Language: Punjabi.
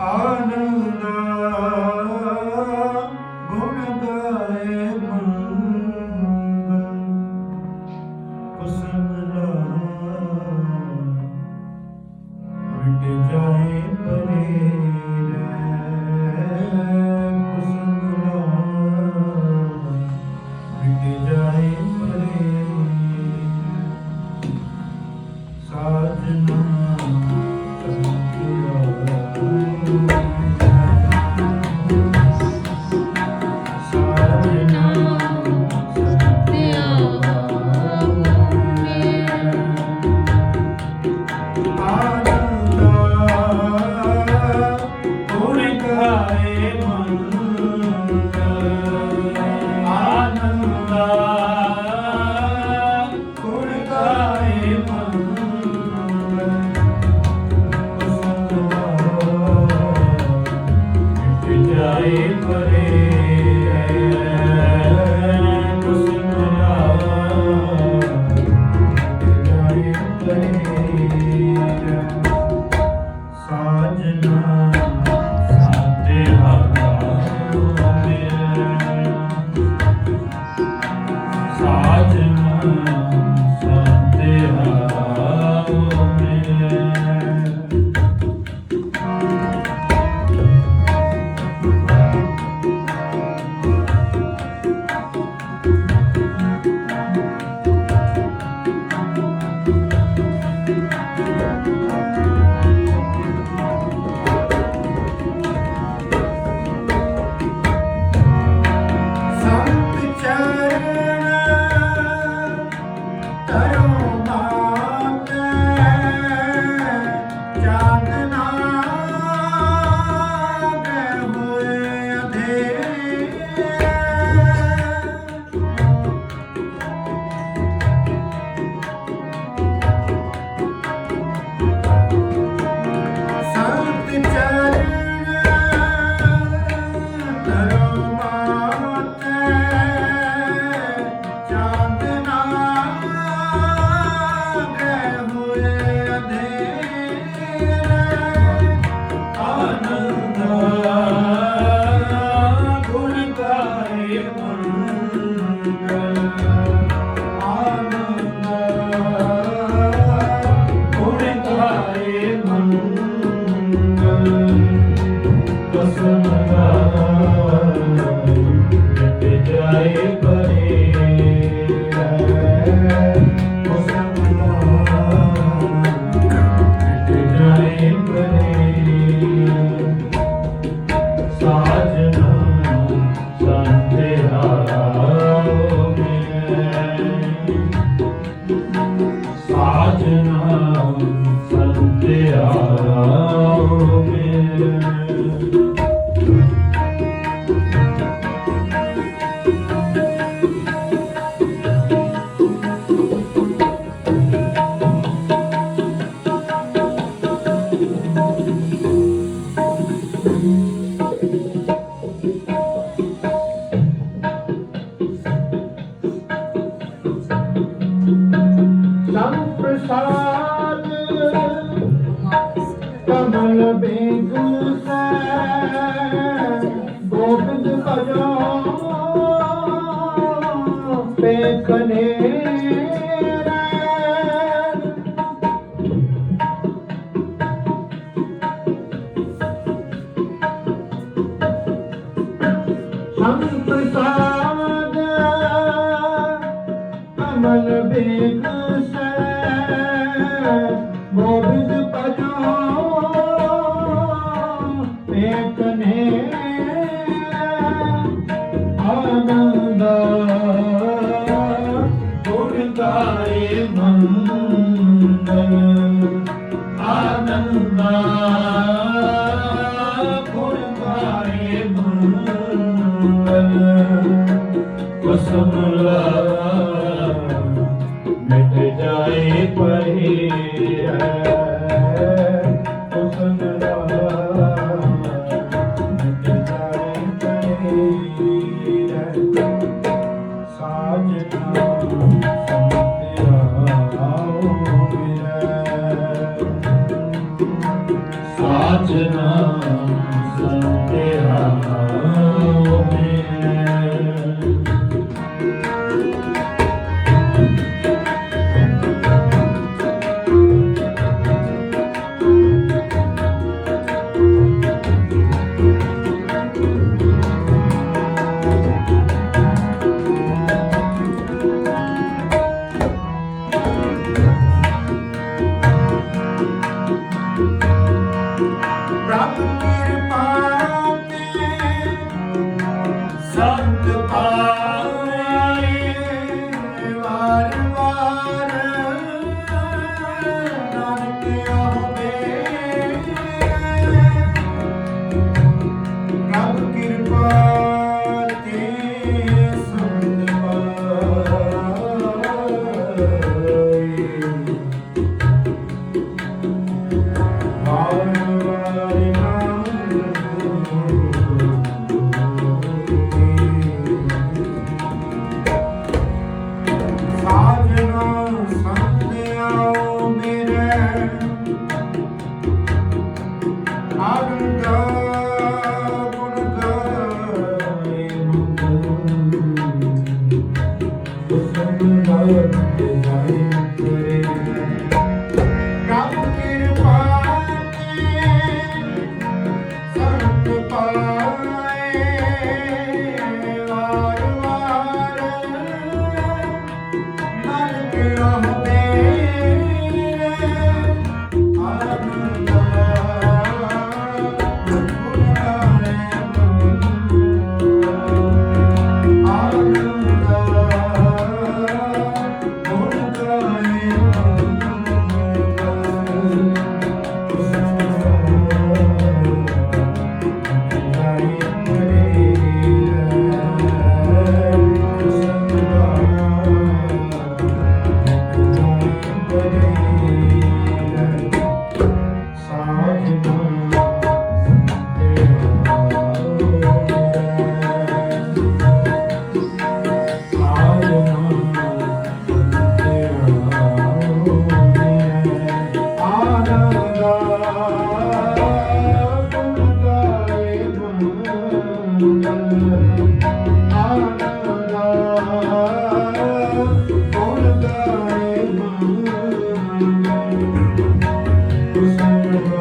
ਆਨੰਦ ਗੁਣ ਗਾਏ ਮੰਗਲ। ਕੁਸਮ ਲਾ ਮਿਟ ਜਾ हरे परे ਬੇਗੁਣ ਸੈ ਗੋਬਿੰਦ ਭਜੋ ਬੇਕਨੇ ਸੰਗ ਸੁਮਲਾ ਮਿਟ ਜਾਏ ਪਰੇ Santa Paz. ਸਾਜਨਾ